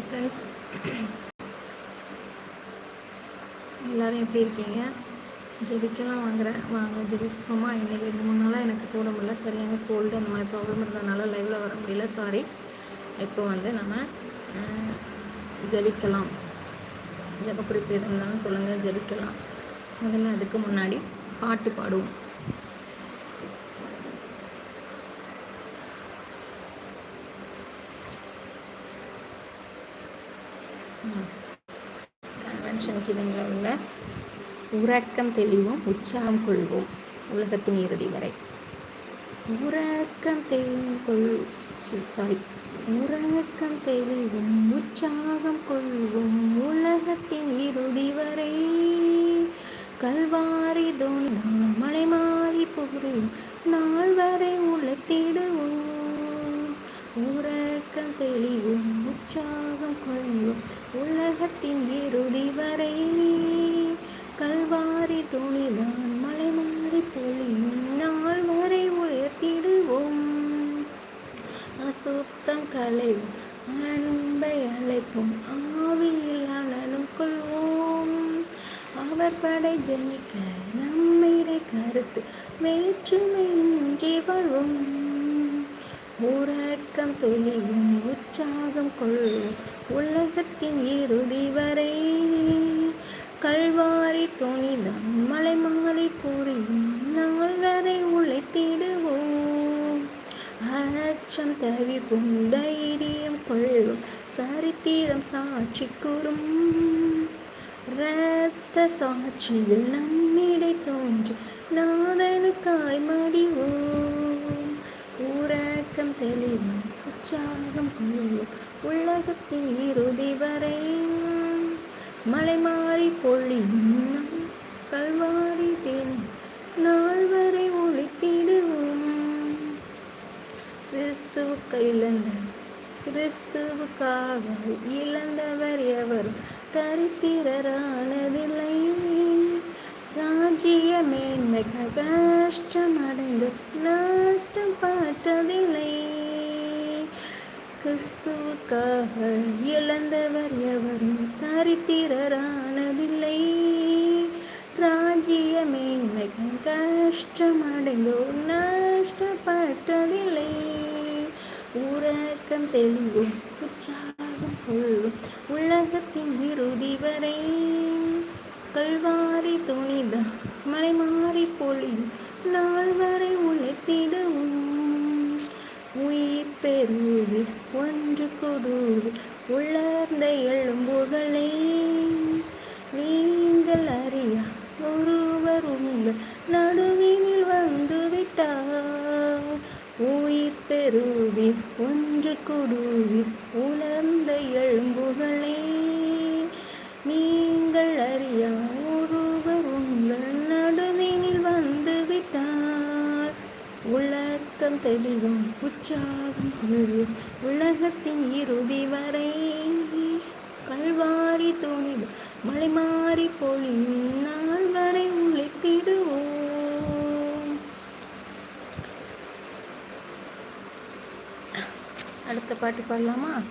Hi friends எல்லோரும் எப்படி இருக்கீங்க? ஜெபிக்கலாம் வாங்குறேன். வாங்க ஜெபிப்போமா? இன்றைக்கி ரெண்டு மூணு நாளாக எனக்கு போட முடியல சரியான கோல்டு அந்த மாதிரி ப்ராப்ளம் இருந்ததுனால லைவில் வர முடியல. சாரி இப்போ வந்து நம்ம ஜெபிக்கலாம். ஜெப குறிப்பு இருந்தாலும் சொல்லுங்கள் ஜெபிக்கலாம். முதல்ல அதுக்கு முன்னாடி பாட்டு பாடுவோம். உறக்கம் தெளிவோம் உற்சாகம் கொள்வோம் உலகத்தின் இறுதி வரை. உறக்கம் தெளிவுகொள் சாரி உறக்கம் தெளிவும் உற்சாகம் கொள்வோம் உலகத்தின் இறுதி வரை. கல்வாரி தோணிதான் மலை மாறி புரியும் நாள் வரை உழைத்திடுவோம் உறக்கம் தெளிவும் உற்சாகம் கொள்வோம் உலகத்தின் இறுதி வரை. கல்வாரி துணிதான் மலை மாறி பொழியும். நாள் வரை உயர்த்திடுவோம். அசுத்தம் களைவோம் அன்பை அழைப்போம். ஆவியில் அனலும் கொள்வோம். அவர் படை ஜெயிக்க நம்மிடை கருத்து வேற்றுமையின்றி வாழ்வோம். உறக்கம் தெளிவும் உற்சாகம் கொள்வோம். உலகத்தின் இறுதி வரை கல்வாரி துணிதான் மலை மாலை புரியும் நாள் வரை உழைத்திடுவோம். அச்சம் தவிப்போம் தைரியம் கொள்வோம் சரித்திரம் சாட்சி கூறும். இரத்த சாட்சியில் நம்மிடை தோன்றி நாதனுக்காய் மடிவோம். உறக்கம் தெளிவும் உற்சாகம் கொள்வோம் உலகத்தின் இறுதி வரை மலை மாறி பொழியும் கல்வாரி தேன் நாள் வரை ஒழித்திடுவோம். கிறிஸ்துவுக்கு இழந்த கிறிஸ்துவுக்காக இழந்தவர் எவரும் தரித்திரரானதில்லை. ராஜ்ய மேன்மைகள் கஷ்டம் அடைந்து நஷ்டம் பட்டதில்லை கிறிஸ்துவுக்காக இழந்தவர் எவரும் தரித்திரரானதில்லை. ராஜ்யமே மேன்மைகள் கஷ்டமடைந்தோ நஷ்டப்பட்டதில்லை. உறக்கம் தெளிவும் உற்சாகம் கொள்ளும் உலகத்தின் இறுதி வரை. கல்வாரி துணிதா மலை மாறி பொழியும் நாள் வரை உழைத்திடுவோம். உயிர் பெருவி ஒன்று கொடுவி உலர்ந்த எலும்புகளே. நீங்கள் அறியா ஒருவர் உங்கள் நடுவினில் வந்துவிட்டார். உயிர் பெருவி ஒன்று கொடுவி உலர் உற்சாகம் உலகத்தின் இறுதி வரை. கல்வாரி துணிவு மலை மாறி பொழியும் நாள் வரை உழைத்திடுவோம். அடுத்த பாட்டு பாடலாமா?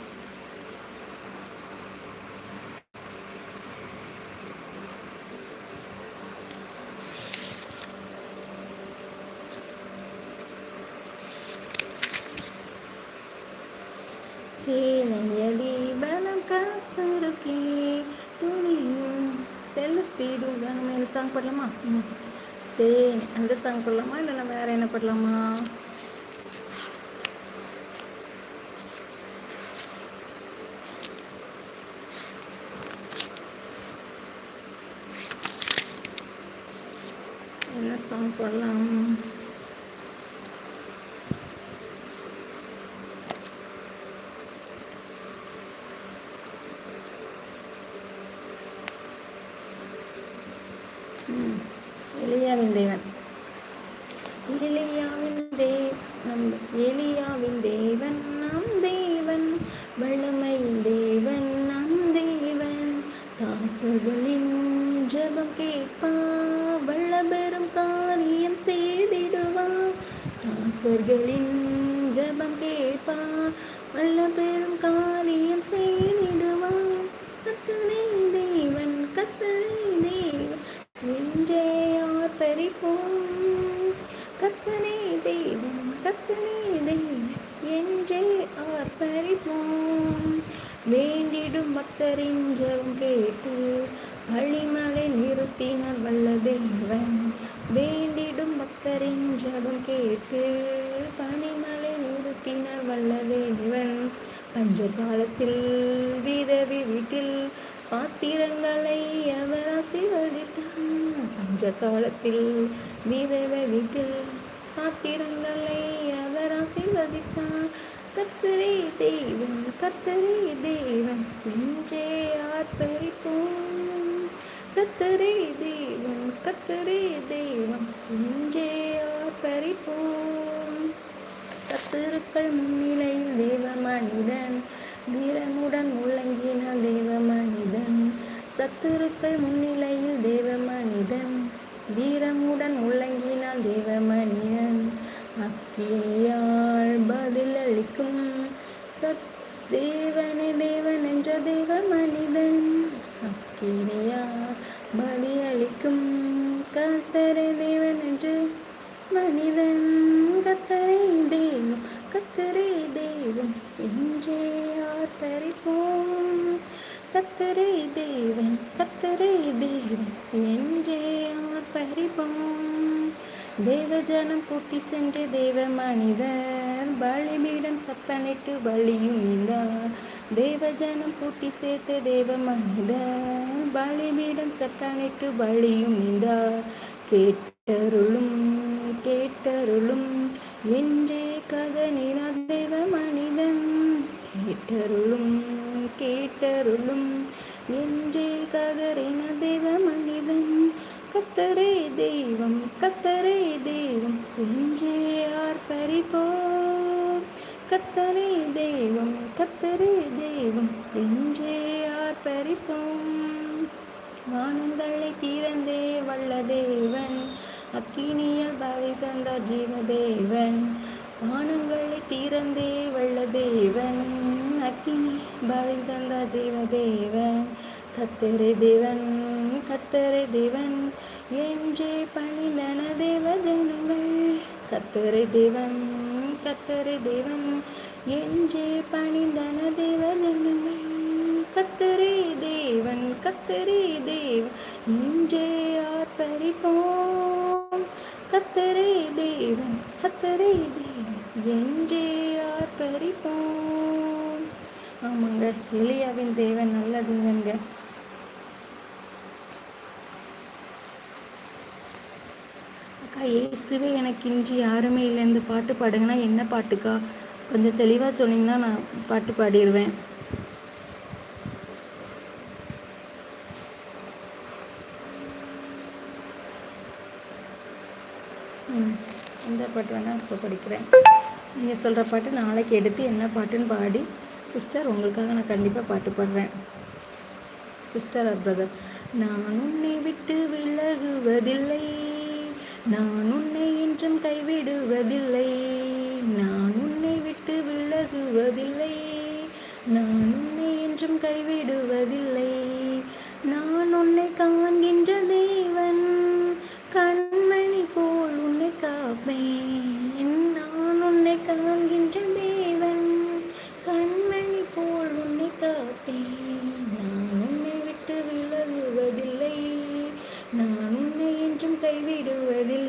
சேனையடி பலம் காத்திருக்கே. துணியும் செலுத்திடும் நம்ம இந்த சாங் பாடலாமா சேனை அந்த சாங் பாடலாமா? இல்லைன்னா வேற என்ன பாடலாமா? என்ன சாங் பாடலாம்? எலியாவின் தேவன். எலியாவின் தே நம் எலியாவின் தேவன் நம் தேவன். வல்லமையின் தேவன் நம் தேவன். தாசர்களின் ஜெபம் கேட்பார் வல்லபெரும் காரியம் செய்திடுவா. தாசர்களின் ஜெபம் கேட்பார் வல்லபெரும் காரியம் செய் என்றே ஆர்ப்பரிப்போம். வேண்டிடும் பக்தரின் ஜம் கேட்டு பள்ளிமலை நிறுத்தினார் வல்ல தேவன் வேண்டிடும் பக்தரின் ஜபம் கேட்டு பனிமலை நிறுத்தினார் வல்ல தேவன் பஞ்ச காலத்தில் விதவி வீட்டில் பாத்திரங்களை அவர் ஆசிர்வதித்தார் பஞ்ச காலத்தில் விதவ வீட்டில் பாத்திரங்களை அவர் ஆசீர்வதித்தார் கத்தரே தெய்வம் கத்தரே தெய்வம் என்றே ஆர்ப்பரிப்போம். கத்தரே தெய்வம் கத்தரே தெய்வம் என்றே ஆர்ப்பரிப்போம். சத்துருக்கள் முன்னிலையில் தேவ மனிதன் வீரமுடன் முழங்கினான் தேவ மனிதன். சத்துருக்கள் முன்னிலை தேவ மனிதன் வீரமுடன் முழங்கினான் தேவ மனிதன் அக்கினியால் பதிலளிக்கும் கத் தேவனே தேவன் என்ற தேவ மனிதன் அக்கினியால் பதிலளிக்கும் கத்தரே தேவன் என்று மனிதன் கத்தரை தெய்வம் கத்தரை தெய்வம் என்றே கத்தரிப்போம் கத்தரை தேவன் கத்தரை தேவன் என்றே ஆர்ப்பரிப்போம் தேவஜனம் கூட்டி சென்று தேவ மனிதர் பலிபீடம் சப்பனிட்டு பலியும் இந்தார். தேவஜனம் கூட்டி சேர்த்து தேவ மனிதர் பலிபீடம் சப்பனிட்டு பலியும் இந்தார். கேட்டருளும் கேட்டருளும் என்றே கதனின தேவ மனிதன் கேட்டருளும் கேட்டருளும். என்றே கதறின தேவ மனிதன் கத்தரே தெய்வம் கத்தரே தெய்வம். என்றே ஆர்ப்பரிப்போம் கத்தரே தெய்வம் கத்தரே தெய்வம். என்றே ஆர்ப்பரிப்போம் வானங்களை தீரந்தே வல்ல தேவன் அக்கினியால் பாதை தந்த ஜீவதேவன். வானங்களை தீரந்தே வல்ல தேவன். அக்கினி பதில் தந்த ஜீவதேவன் கத்தரை தேவன் கத்தரை தேவன். என்றே பணிந்தன தேவ ஜனங்கள் கத்தரை தேவன் கத்தரை தேவன். என்றே பணிந்தன தேவ ஜனங்கள் கத்தரே தேவன் கத்தரே தேவன். என்றே ஆர்ப்பரிப்போம் கத்தரே தேவன் கத்தரே தேவன். என்றே ஆர்ப்பரிப்போம். ஆமாங்க. எளியாவின் தேவன் நல்ல தேவனுங்க. அக்கா இயேசுவே எனக்கு இன்றி யாருமே இல்லை இந்த பாட்டு பாடுங்கன்னா என்ன பாட்டுக்கா? கொஞ்சம் தெளிவாக சொன்னீங்கன்னா நான் பாட்டு பாடிடுவேன் இந்த பாட்டு வேணால் இப்போ படிக்கிறேன். நீங்கள் சொல்கிற பாட்டு நாளைக்கு எடுத்து என்ன பாட்டுன்னு பாடி சிஸ்டர் உங்களுக்காக நான் கண்டிப்பாக பாட்டு பாடுறேன். சிஸ்டர் ஆர் பிரதர் நான் உன்னை விட்டு விலகுவதில்லை. நான் உன்னை என்றும் கைவிடுவதில்லை. நான் உன்னை விட்டு விலகுவதில்லை. நான் உன்னை என்றும் கைவிடுவதில்லை. நான் உன்னை காண்கின்ற தேவன் கண்மணி போல் உன்னை காப்பேன். நான் உன்னை காண்கின்ற கைவிடுவதில்லை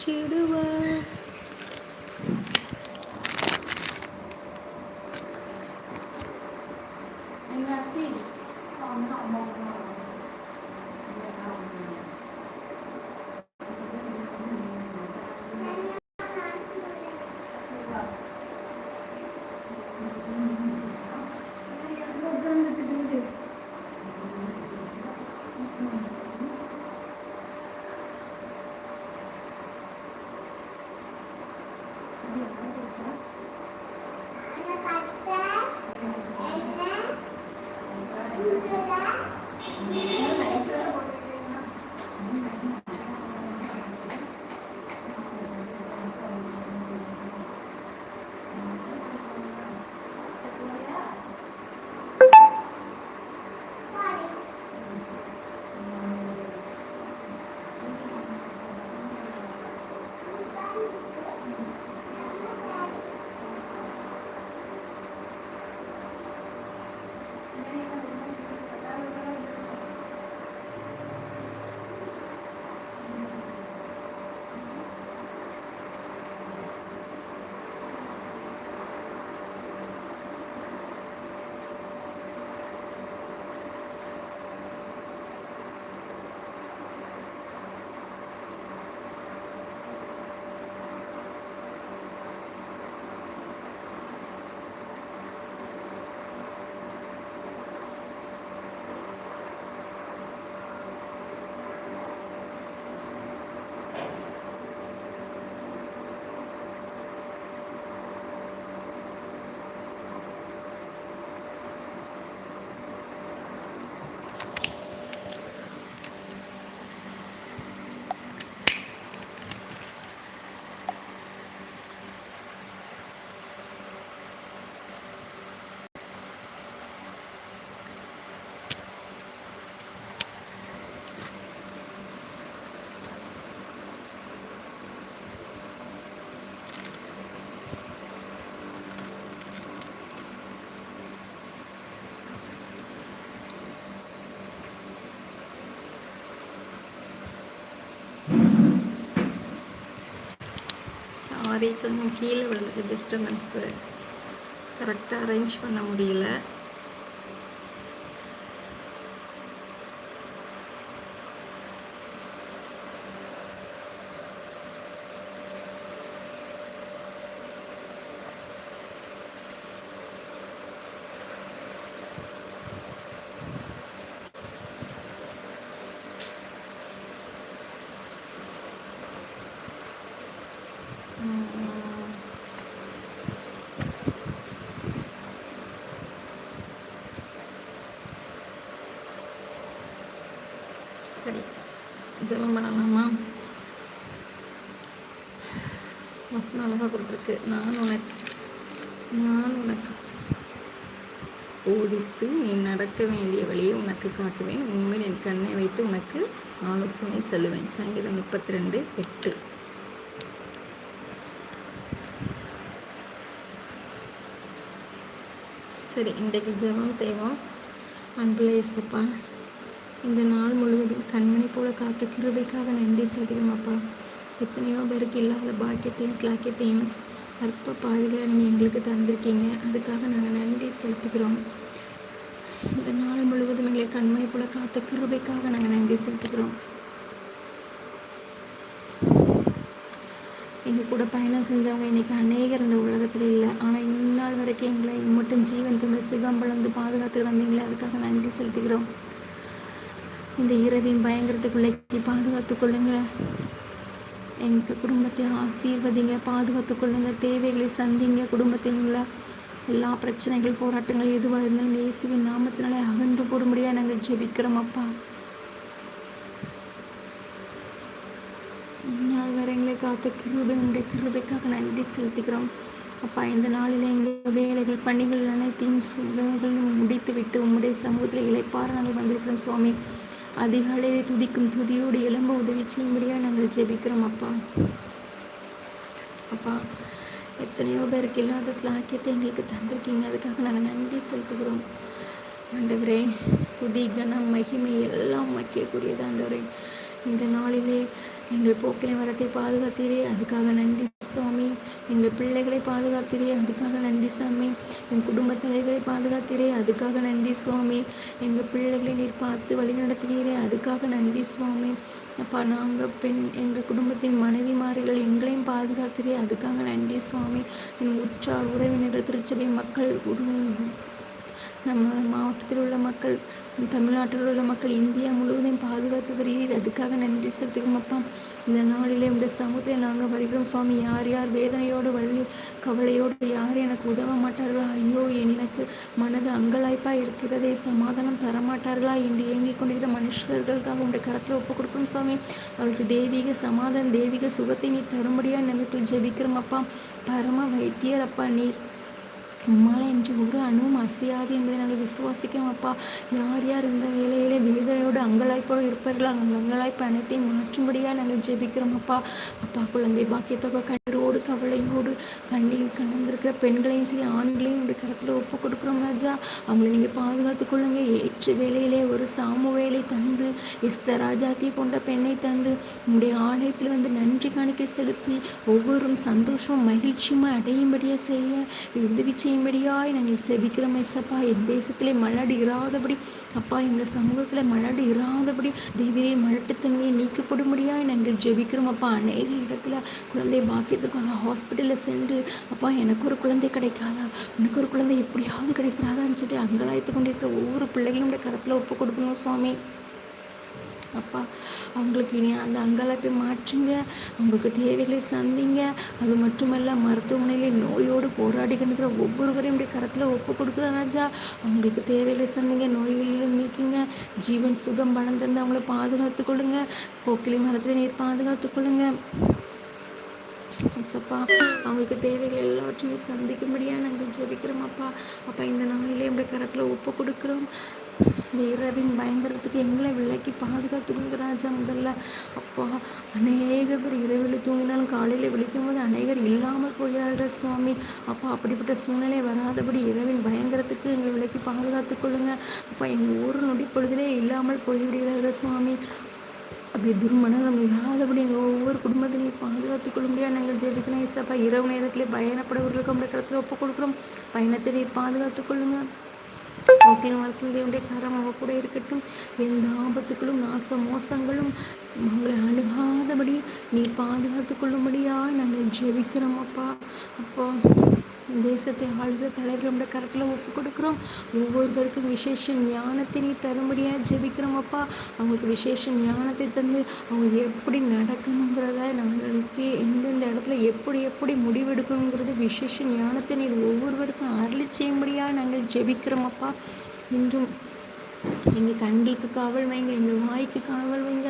ಮುಚ್ಚಿಡುವ மாதிரி கொஞ்சம் கீழே விழுந்தது டிஸ்டர்பன்ஸு கரெக்டாக அரேஞ்ச் பண்ண முடியல. சரி. ஜெபம் பண்ணலாமா? வசனம் அழகாக கொடுத்துருக்கு. நான் உனக்கு நான் உனக்கு போதித்து நீ நடக்க வேண்டிய வழியை உனக்கு காட்டுவேன். உண்மையில் என் கண்ணை வைத்து உனக்கு ஆலோசனை சொல்லுவேன். சங்கீதம் முப்பத்தி ரெண்டு எட்டு. சரி இன்றைக்கு ஜெபம் செய்வோம். அன்பில் இயேசுப்பா இந்த நாள் முழுவதும் கண்மணி போல காத்த கிருபைக்காக நன்றி செலுத்துகிறோம் அப்பா. எத்தனையோ பேருக்கு இல்லாத பாக்கியத்தையும் ஸ்லாக்கியத்தையும் அற்ப பாதைகளை நீங்கள் எங்களுக்கு தந்திருக்கீங்க. அதுக்காக நாங்கள் நன்றி செலுத்துகிறோம். இந்த நாள் முழுவதும் எங்களை கண்மணி போல காத்த கிருபைக்காக நாங்கள் நன்றி செலுத்துகிறோம். எங்கள் கூட பயணம் செஞ்சவங்க இன்றைக்கி அநேகர் இந்த உலகத்தில் இல்லை. ஆனால் இந்நாள் வரைக்கும் எங்களை மட்டும் ஜீவன் தந்த சிவம்பளந்து பாதுகாத்துக்கிறோம் எங்களை அதுக்காக நன்றி செலுத்துகிறோம். இந்த இரவின் பயங்கரத்துக்குள்ளே பாதுகாத்து கொள்ளுங்க. எங்கள் குடும்பத்தை ஆசீர்வதிங்க பாதுகாத்து கொள்ளுங்க. தேவைகளை சந்திங்க. குடும்பத்தில் உள்ள எல்லா பிரச்சனைகள் போராட்டங்கள் எதுவாக இருந்தாலும் இயேசுவின் நாமத்தினாலே அகன்று போடும்படியாக நாங்கள் ஜெபிக்கிறோம் அப்பா. நாள் வரை எங்களை காத்த கிருபை உடைய கிருபைக்காக நன்றி செலுத்துகிறோம். அப்பா இந்த நாளில் எங்கள் வேலைகள் பணிகள் அனைத்தையும் சுகங்கள் முடித்து விட்டு உங்களுடைய சமூகத்தில் இளைப்பார நாங்கள் வந்திருக்கிறோம் சுவாமி. அதிகாலையில் துதிக்கும் துதியோடு எலும்ப உதவி செய்யும்படியாக நாங்கள் ஜெபிக்கிறோம் அப்பா. அப்பா எத்தனையோ பேருக்கு இல்லாத ஸ்லாக்கியத்தை எங்களுக்கு தந்திருக்கீங்க. அதுக்காக நாங்கள் நன்றி செலுத்துகிறோம். ஆண்டவரே துதி கனம் மகிமை எல்லாம் வைக்கக்கூடியது ஆண்டவரே. இந்த நாளிலே எங்கள் போக்கிலே வரத்தை பாதுகாத்தீரே. அதுக்காக நன்றி சுவாமி எங்கள் பிள்ளைகளை பாதுகாத்தீரே. அதுக்காக நன்றி சாமி. என் குடும்ப தலைவரை பாதுகாத்தீரே. அதுக்காக நன்றி சுவாமி எங்கள் பிள்ளைகளை நீர் பார்த்து வழி நடத்தினீரே. அதுக்காக நன்றி சுவாமி அப்பா நாங்கள் பெண் எங்கள் குடும்பத்தின் மனைவிமார்கள் எங்களையும் பாதுகாத்தீரே. அதுக்காக நன்றி சுவாமி என் உற்றார் உறவினர்கள் திருச்சபை மக்கள் நம்ம மாவட்டத்தில் உள்ள மக்கள் தமிழ்நாட்டில் உள்ள மக்கள் இந்தியா முழுவதும் பாதுகாத்து வருகிறீர். அதுக்காக நன்றி செலுத்துகிறோம் அப்பா. இந்த நாளிலே இந்த சமூகத்தில் நாங்கள் வருகிறோம். சுவாமி யார் யார் வேதனையோடு வள்ளி கவலையோடு யார் எனக்கு உதவ மாட்டார்களா? ஐயோ என் எனக்கு மனது அங்கலாய்ப்பாக இருக்கிறதே. சமாதானம் தரமாட்டார்களா? என்று இயங்கிக் கொண்டிருக்கிற மனுஷர்களுக்காக உங்களுடைய கரத்தில் ஒப்பு கொடுக்கும் சுவாமி. அவருக்கு தெய்வீக சமாதானம் தெய்வீக சுகத்தை நீ தரும்படியாக நமக்கு ஜெபிக்கிறோம் அப்பா. பரம வைத்தியர் அப்பா நீர் உம்மால் என்று ஒரு அணுவும் அசையாது என்பதை நாங்கள் விசுவாசிக்கிறோம் அப்பா. யார் யார் இந்த வேலையிலே வேதனையோடு அங்கலாய்ப்போடு இருப்பார்களோ அந்த அங்கலாய்ப்பு அனைத்தையும் மாற்றும்படியாக நாங்கள் ஜெபிக்கிறோம் அப்பா. அப்பா குழந்தை பாக்கியத்தொகை கண்ணீரோடு கவலையோடு கண்ணீர் கலந்திருக்கிற பெண்களையும் சரி ஆண்களையும் உடைய கருத்தில் ஒப்பு கொடுக்குறோம் ராஜா. அவங்களை நீங்கள் பாதுகாத்து கொள்ளுங்க. ஏற்று வேலையிலே ஒரு சாமு வேலை தந்து எஸ்த ராஜாத்தி போன்ற பெண்ணை தந்து உங்களுடைய ஆலயத்தில் வந்து நன்றி காணிக்கை செலுத்தி ஒவ்வொருவரும் சந்தோஷமும் மகிழ்ச்சியுமாக அடையும்படியாக செய்ய உதவி செய்யும்படியாய் நாங்கள் செபிக்கிறோம் எசப்பா என் தேசத்திலே மலடு இராதபடி அப்பா எங்கள் சமூகத்தில் மலடு இராதபடி தேவிரின் மலட்டுத்தன்மையை நீக்கப்படும்படியாய் நாங்கள் ஜெபிக்கிறோம் அப்பா. அநேக இடத்துல குழந்தை நான் ஹாஸ்பிட்டலில் சென்று அப்பா எனக்கு ஒரு குழந்தை கிடைக்காதா? உனக்கு ஒரு குழந்தை எப்படியாவது கிடைக்கிறாதான்னு சொல்லி அங்கலாய்த்து கொண்டிருக்கிற ஒவ்வொரு பிள்ளைகளும் கரத்தில் ஒப்பு கொடுக்கணும் சுவாமி அப்பா அவங்களுக்கு இனி அந்த அங்காளத்தை மாற்றுங்க. அவங்களுக்கு தேவைகளை சந்திங்க. அது மட்டுமல்ல மருத்துவமனையில் நோயோடு போராடி கண்டுக்கிற ஒவ்வொருவரையும் இப்படி கரத்தில் ஒப்பு கொடுக்குற ராஜா. அவங்களுக்கு தேவைகளை சந்திங்க நோய்களில் நீக்குங்க. ஜீவன் சுகம் வளர்ந்துருந்து அவங்கள பாதுகாத்து கொள்ளுங்க. போக்கிலி மரத்தில் நீர் பாதுகாத்து கொள்ளுங்க. ஏசப்பா அவங்களுக்கு தேவைகள் எல்லாவற்றையும் சந்திக்கும்படியாக நாங்கள் ஜெபிக்கிறோம் அப்பா. அப்பா இந்த நாளிலே எங்களுடைய கரத்தில் ஒப்பு கொடுக்குறோம். இந்த இரவின் பயங்கரத்துக்கு எங்களை விலைக்கு பாதுகாத்துக்கொள்ளுங்க ராஜா முதல்ல. அப்பா அநேக பேர் இரவில் தூங்கினாலும் காலையில் விழிக்கும் போது அநேகர் இல்லாமல் போகிறார்கள் சுவாமி. அப்பா அப்படிப்பட்ட சூழ்நிலை வராதபடி இரவின் பயங்கரத்துக்கு எங்களை விலைக்கு பாதுகாத்துக் கொள்ளுங்க. அப்பா எங்கள் ஒரு நொடி பொழுதிலே இல்லாமல் போய்விடுகிறார்கள் சுவாமி. அப்படி துர்மணம் இல்லாதபடி எங்கள் ஒவ்வொரு குடும்பத்தினையும் பாதுகாத்துக் கொள்ளும்படியாக நாங்கள் ஜெபிக்கணும் இசப்பா இரவு நேரத்திலே பயணப்படவர்களுக்கு நம்முடைய கருத்தில் ஒப்புக் கொடுக்குறோம். பயணத்தை நீர் பாதுகாத்துக் கொள்ளுங்க. ஓகேயும் வாழ்க்கையில் தேவனுடைய கரம் அவ கூட இருக்கட்டும். எந்த ஆபத்துக்களும் நாச மோசங்களும் அவங்களை அணுகாதபடி நீ பாதுகாத்து கொள்ளும்படியாக நாங்கள் ஜெபிக்கிறோம் அப்பா. அப்பா. தேசத்தை ஆளுகிற தலைவர்களோட கரத்தில் ஒப்பு கொடுக்குறோம். ஒவ்வொருவருக்கும் விசேஷ ஞானத்தை நீ தரும்படியாக ஜெபிக்கிறோம் அப்பா. அவங்களுக்கு விசேஷ ஞானத்தை தந்து அவங்க எப்படி நடக்கணுங்கிறத நம்மளுக்கு எந்தெந்த இடத்துல எப்படி எப்படி முடிவெடுக்கணுங்கிறது விசேஷ ஞானத்தை நீ ஒவ்வொருவருக்கும் அருளி செய்யும்படியாக நாங்கள் ஜெபிக்கிறோம் அப்பா. இன்றும் எங்கள் கண்களுக்கு காவல் வைங்க எங்கள் வாய்க்கு காவல் வைங்க.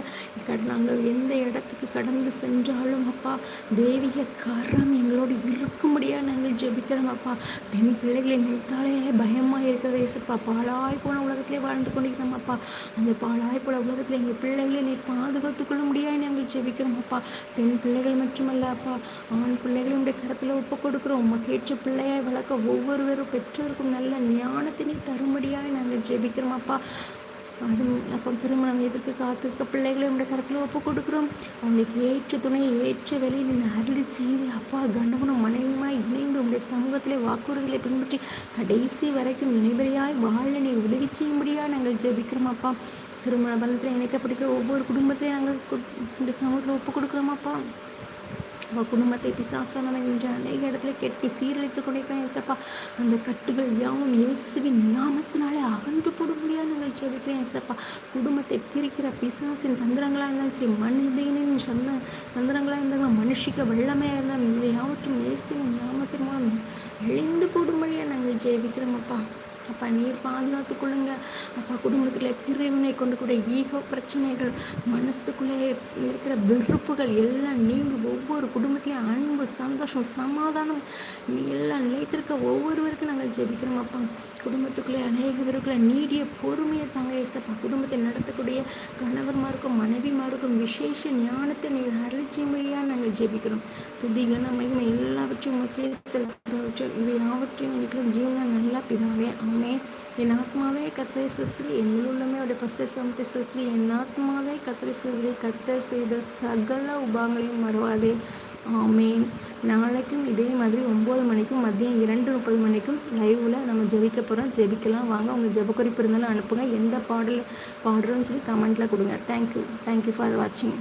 நாங்கள் எந்த இடத்துக்கு கடந்து சென்றாலும் அப்பா தேவிய கரம் எங்களோடு இருக்கும்படியாக நாங்கள் ஜெபிக்கிறோம் அப்பா. பெண் பிள்ளைகளை நினைத்தாலே பயமாக இருக்கிறது ஏசப்பா பாழாய் போன உலகத்திலே வாழ்ந்து கொண்டிருக்கிறோம் அப்பா. அந்த பாழாய் போன உலகத்தில் எங்கள் பிள்ளைகளை நீர் பாதுகாத்துக் கொள்ள முடியாது நாங்கள் ஜெபிக்கிறோம் அப்பா. பெண் பிள்ளைகள் மட்டுமல்ல அப்பா ஆண் பிள்ளைகளுடைய கருத்தில் ஒப்பு கொடுக்குறோம். உமக்கு ஏற்ற பிள்ளையை வளர்க்க ஒவ்வொருவரும் பெற்றோருக்கும் நல்ல ஞானத்தினை தரும்படியாக நாங்கள் ஜெபிக்கிறோம் அப்பா. அது அப்போ திருமணம் எதற்கு காத்திருக்க பிள்ளைகளை உடைய கருத்தில் ஒப்பு கொடுக்குறோம். அவங்களுக்கு ஏற்ற துணை ஏற்ற வேலையை நீ அருளி செய்து அப்பா கண்டவனும் மனைவியுமாய் இணைந்து உங்களுடைய சமூகத்திலே வாக்குறுதிகளை பின்பற்றி கடைசி வரைக்கும் இணைபெறியாய் வாழ நீ உதவி செய்யும்படியாக நாங்கள் ஜெபிக்கிறோம் அப்பா. திருமண பந்தத்தில் இணைக்கப்பட்டிருக்கிற ஒவ்வொரு குடும்பத்தையும் நாங்கள் இந்த சமூகத்தில் ஒப்பு கொடுக்குறோமாப்பா அப்பா அவள் குடும்பத்தை பிசாசானவன் என்று அநேக இடத்துல கெட்டி சீரழித்து கொண்டிருக்கிறேன் ஏசப்பா அந்த கட்டுகள் யாவும் இயேசுவின் நாமத்தினாலே அகன்று போடும்படியாக நாங்கள் ஜெபிக்கிறேன் ஏசப்பா குடும்பத்தை பிரிக்கிற பிசாசின் தந்திரங்களாக இருந்தாலும் சரி மனிதனின் சொன்ன தந்திரங்களாக இருந்தாலும் மனுஷிக்க வெள்ளமையாக இருந்தாலும் இவை யாவற்றும் இயேசுவின் நாமத்தின் மூலம் அழிந்து போடும்படியாக நாங்கள் ஜெபிக்கிறோம் அப்பா நீர் பாதுகாத்து கொள்ளுங்க அப்பா குடும்பத்தில் பிரிவினை கொண்டு கூட ஈகோ பிரச்சனைகள் மனசுக்குள்ளே இருக்கிற வெறுப்புகள் எல்லாம் நீங்க. ஒவ்வொரு குடும்பத்திலையும் அன்பு சந்தோஷம் சமாதானம் நீ எல்லாம் நிலைத்திருக்க ஒவ்வொருவருக்கும் நாங்கள் ஜெபிக்கிறோம் அப்பா. குடும்பத்துக்குள்ளே அநேக பேருக்குள்ள நீடிய பொறுமையை தாங்க ஏசப்பா. குடும்பத்தை நடத்தக்கூடிய கணவர்மாருக்கும் மனைவிமாருக்கும் விசேஷ ஞானத்தை நீர் அருளிச்சைமொழியாக நாங்கள் ஜெபிக்கிறோம். துதி கன மகிமை எல்லாவற்றையும் உமக்கே செலுத்துகிறவற்றை இவை யாவற்றையும் எங்களுக்கு ஜீவன நல்லா பிதாவே ஆமென். ஆமேன் என் ஆத்மாவே கத்திரை சுஸ்திரி. என் உள்ளமே அவருடைய பஸ்தை சமத்தை சுஸ்திரி. என் ஆத்மாவே கத்திரை சுஸ்திரி. கத்தர் செய்த சகல உபாங்களையும் மறவாதே. ஆமேன். நாளைக்கும் இதே மாதிரி ஒம்பது மணிக்கும் மதியம் இரண்டு முப்பது மணிக்கும் லைவில் நம்ம ஜெபிக்க போகிறோம் ஜெபிக்கலாம். வாங்க உங்கள் ஜெப குறிப்பு இருந்தாலும் அனுப்புங்க. எந்த பாடல் பாடுறோன்னு சொல்லி கமெண்ட்டில் கொடுங்க. தேங்க்யூ தேங்க்யூ ஃபார் வாட்சிங்